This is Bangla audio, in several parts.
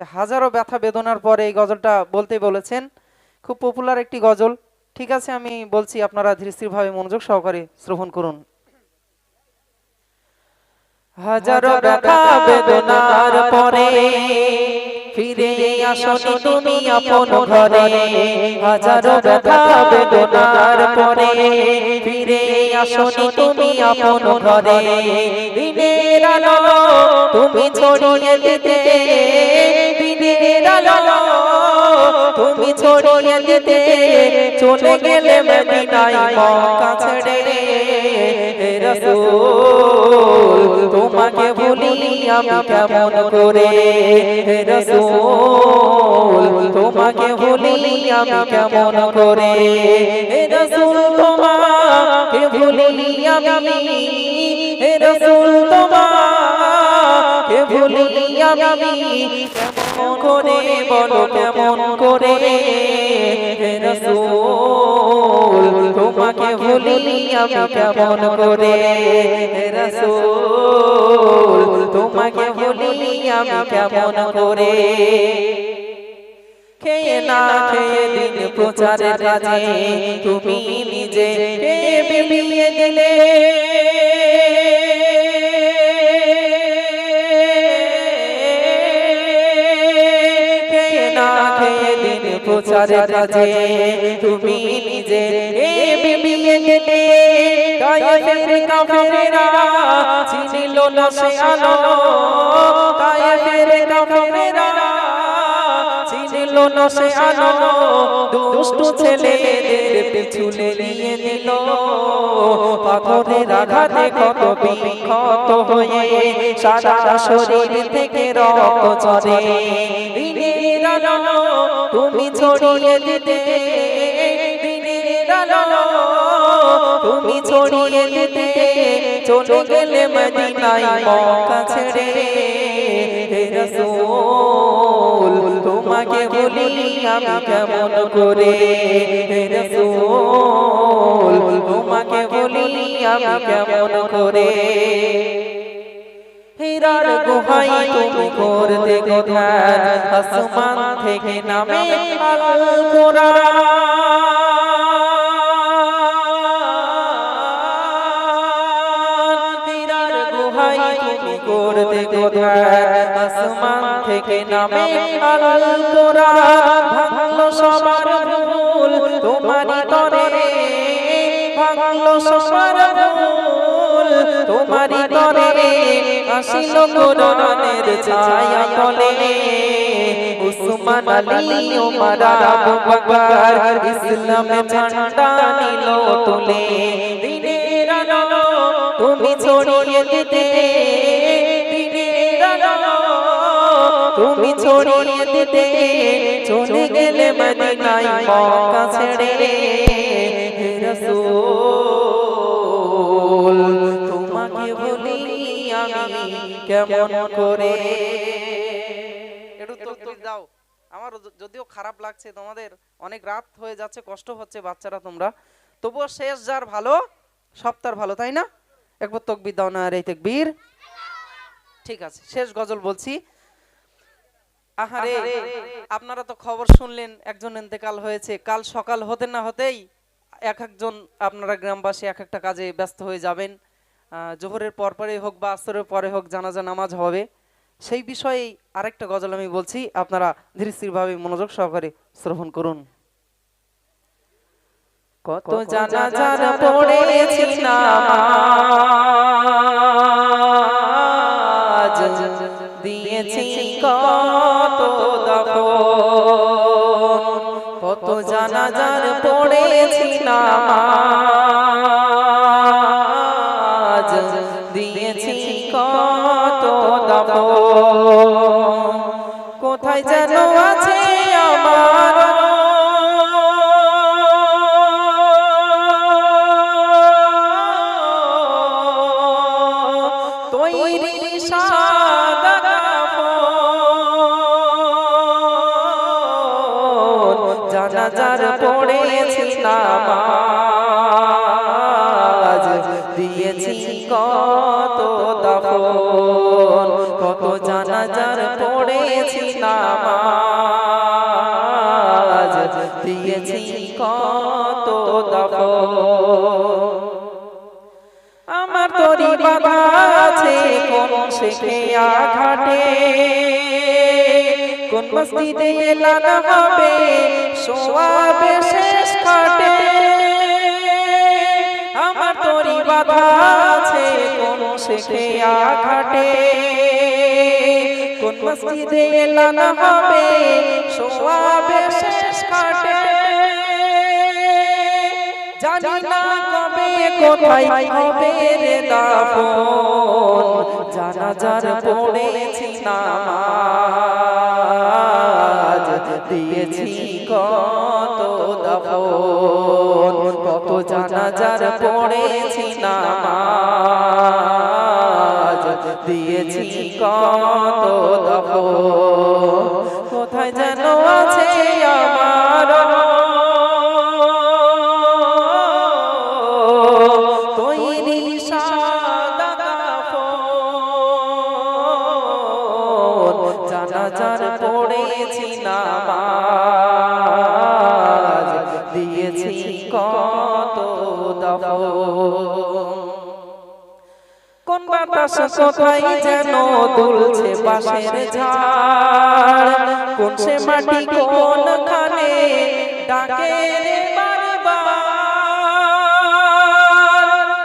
হাজারো ব্যথা বেদনার পরে এই গজলটা বলতে বলেছেন। খুব পপুলার একটি গজল। ঠিক আছে আমি বলছি আপনারা ধীর স্থিরভাবে মনোযোগ সহকারে শ্রবণ করুন। হাজারো ব্যথা বেদনার পরে ফিরে আসনি তুমি আপন ঘরে। হাজারো ব্যথা বেদনার পরে ফিরে আসনি তুমি আপন ঘরে। দিনের আলো তুমি ছড়িয়ে দিতে আলো তুমি ছড়িয়ে দিতে চলে গেলে মদিনায় মক্কা ছেড়ে রাসূল, তোমাকে ভুলি আমি কেমন করে? হে তোমাকে ভুলি আমি কেমন করে? হে তোমাকে ভুলি আমি? রাসূল তোমাকে ভুলি আমি কেমন করে বলো, কেমন করে রাসূল? তোমাকে ভুলি আমি কেমন করে রাসূল? তোমাকে ভুলি আমি কেমন করে খেয়ে না প্রচারের কাজে, তুমি নিজে বিলিয়ে দিলে। প্রচারের কাজে তুমি নিজে চিনিল না সে আলো। কায়েফের কাফেরেরা চিনিল না সে আলো। দুষ্ট ছেলেদের পিছুলে নিয়ে নিল। পাথরের আঘাতে কত বিক্ষত হয়ে সারা শরীর থেকে রক্ত চলে আলো তুমি ছড়িয়ে দিতে দিনের আলো তুমি ছড়িয়ে দিতে চলে গেলে মদিনায় মক্কা ছেড়ে হে রাসূল, তোমাকে বলি আমি কেমন করে? হে রাসূল, তোমাকে বলি আমি কেমন করে? হীরার গুহাই তুমি করতে গোধান আসমান থেকে নামে আল কোরআন করতে গোধান আসমান থেকে নামে আল কোরআন ভাঙলো সবার ভুল তোমারই তরে ভাঙলো সবার ভুল তোমারই তরে আসিল কোরআনের ছায়া তলে। উসমান আলী ওমর আবু বকর ইসলামে ঝান্ডা নিল তুলে। দিনের আলো তুমি ছড়িয়ে দিতে। দিনের আলো তুমি ছড়িয়ে দিতে। চলে গেলে মদিনায় মক্কা ছেড়ে হে রাসূল। কেমন করে? একটু দাও আমার যদিও খারাপ লাগছে তোমাদের অনেক রাত হয়ে যাচ্ছে কষ্ট হচ্ছে বাচ্চারা তোমরা। তবুও শেষ যার ভালো সপ্তাহ ভালো তাই না? একবার তকবির দাও না রে তকবীর। ঠিক আছে শেষ গজল বলছি। আহারে আপনারা তো খবর শুনলেন একজন ইন্তেকাল হয়েছে। কাল সকাল হতে না হতেই এক একজন আপনারা গ্রামবাসী এক একটা কাজে ব্যস্ত হয়ে যাবেন। জোহরের পর পরে হোক বা আসরের পরে হোক জানাজা নামাজ হবে। সেই বিষয়ে আরেকটা গজল আমি বলছি আপনারা ধীর স্থিরভাবে মনোযোগ সহকারে শ্রবণ করুন। কত জানাজার পড়েছি নামাজ দিয়েছি কত দফন। কত জানাজার পড়েছি নামাজ তৈরি সাদা জানাজার পড়েছি নামাজ। দিয়েছি কত দফন। কত জানাজার পড়েছি নামাজ। দিয়েছি কত দফন। কোন ঘাটে কোন মসজিদে এলান হবে? সোয়াবে শেষ কাটে আমার তোরি বাধা আছে কোন শেখে ঘাটে কোন মসজিদে এলান হবে? কোথায় হবে রে দাফন? জানাজার পড়েছি নামাজ। দিয়েছি কত দাফন? কত জানাজার পড়েছি নামাজ। দিয়েছি কত দাফন? কোথায় যেন বাতাস কোথায় যেন দুলছে পাশের ঝাড়। কোন সে মাটি কোন খানে ডাকে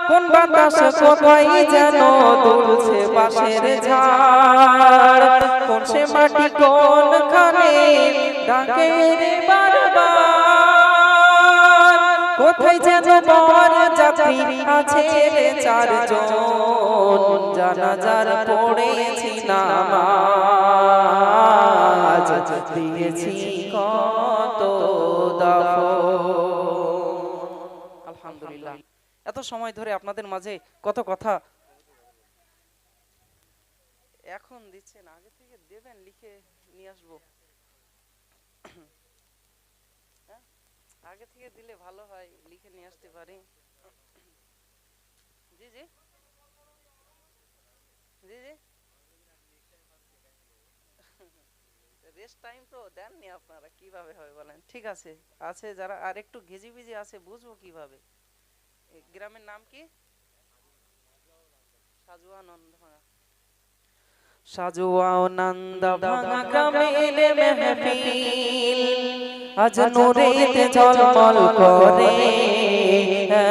কোন বাতাস কোথায় যেন দুলছে পাশের ঝাড়? কোন সে মাটি কোন খানে ডাকে বারবার? কোথায় যেন আছে চারজন? জানাজার পড়েছি নামাজ দিয়েছি কত আলহামদুলিল্লাহ। এত সময় ধরে আপনাদের মাঝে কত কথা এখন দিচ্ছেন, আগে থেকে দেবেন, লিখে নিয়ে আসব। আগে থেকে দিলে ভালো হয়, লিখে নিয়ে আসতে পারি। জি জি। জি জি। রেস্ট টাইম তো দেননি আপনারা, কীভাবে হবে বলেন? ঠিক আছে আছে যারা, আর একটু ঘেজি ভিজি আছে, বুঝব কীভাবে। গ্রামের নাম কি? সাজুয়ানন্দ ভাঙা সাজুয়ানন্দ ভাঙা গ্রামের মেহফিল। আজ নূরেতে ঝলমল করে।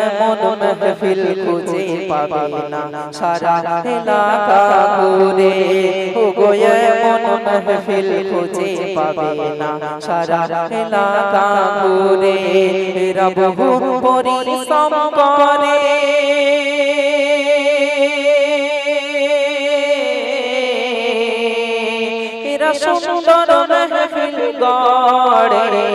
এমন মেহফিল খুঁজে পাবে না। সারা এলাকা ঘুরে। এমন মেহফিল খুঁজে পাবে না। সারা এলাকা ঘুরে। এরা বহু পরিশ্রম করে। সুন্দর মেহফিল গড়ে।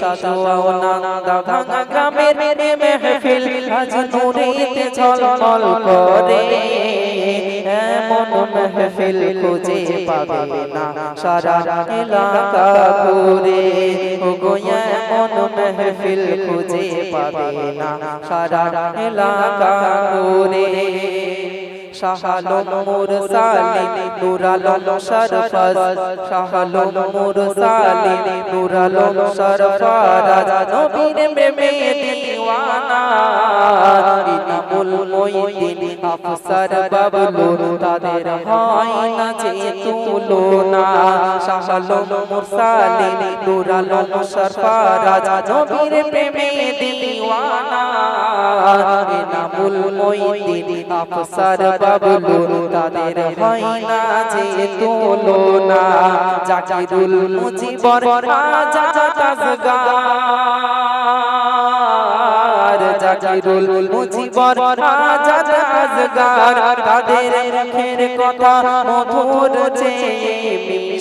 সাজাও নান্দা ভাঙা গ্রামের মেহফিল আজ নূরেতে ঝলমল করে। এমন মেহফিল খুঁজে পাবে না সারা এলাকা ঘুরে ও গো এমন মেহফিল খুঁজে পাবে না সারা এলাকা ঘুরে শাহালম মুরসালিন নুরালম শরফাজ। শাহালম মুরসালিন নুরালম শরফারাজ নবীর প্রেমে দিওয়ানা ইনামুল মুইদ্দিন আফসার বাবলু তাদের হয় না যে তুলনা। প্রেমে দিওয়ানা ইনামুল মুইদ্দিন আফসার বাবলু তাদের হয় না যে তুলনা জাকিরুল মুজিবর রাজা তাজগার জাকিরুল মুজিবর রাজা তাজগার তাদের মুখের কথা মধুর চেয়ে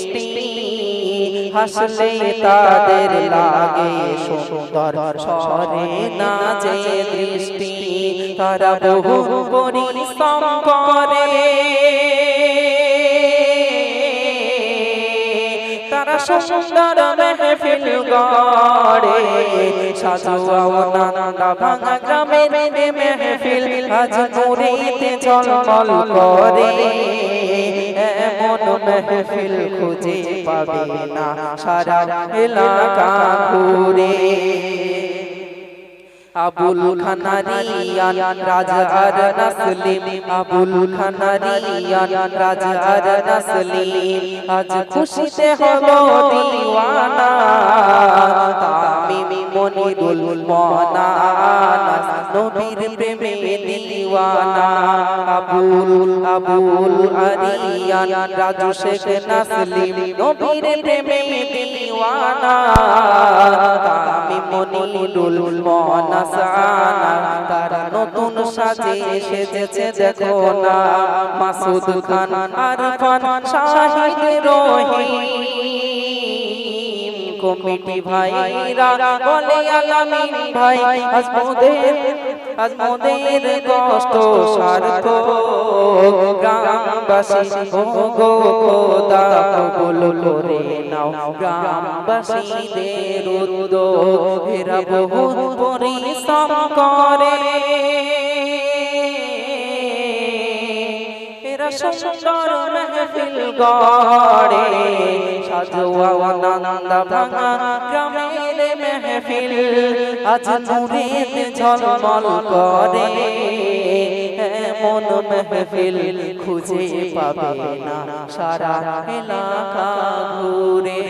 হাসলে তাদের লাগে সুন্দর সরে না যে দৃষ্টি তারা বহু পরিশ্রম করে। তারা সুন্দর মেহফিল গড়ে সাজুয়াও নান্দা ভাঙা গ্রামের মেহফিল আজ মুড়িতে ঝলমল করে। মেহফিল খুঁজে পাবে না। সারা এলাকা ঘুরে আবুল খানারিয়ান রাজার নাসলিম। আবুল খানারিয়ান রাজার নাসলিম। আজ খুশিতে হলো দিওয়ানা তামিম মনিরুল মনা নবীর প্রেমে দিওয়ানা। আবুল আবুল আরিয়ান রাজু শেখ নাসলিম নবীর প্রেমে দিওয়ানা। তামিম মনিরুল মনা সানা তারা নতুন সাজে সেজেছে দেখো না, মাসুদ খান আরফান শাহিদ রহিম। কমিটি ভাইরা বলে আলামিন ভাই, আজ মোদের আজ মোদের কষ্ট সার্থ গ্রামবাসী ও গো খোদা কবুল করে নাও। গ্রামবাসীদের উদ্যোগ বহু পরিশ্রম করে। এরা সুন্দর মেহফিল গড়ে, সাজুয়া আনন্দ ভাঙা গ্রামের মেহফিল। আজ ঝলমল করে মেহফিল খুঁজে পাবে না সারা এলাকা ঘুরে।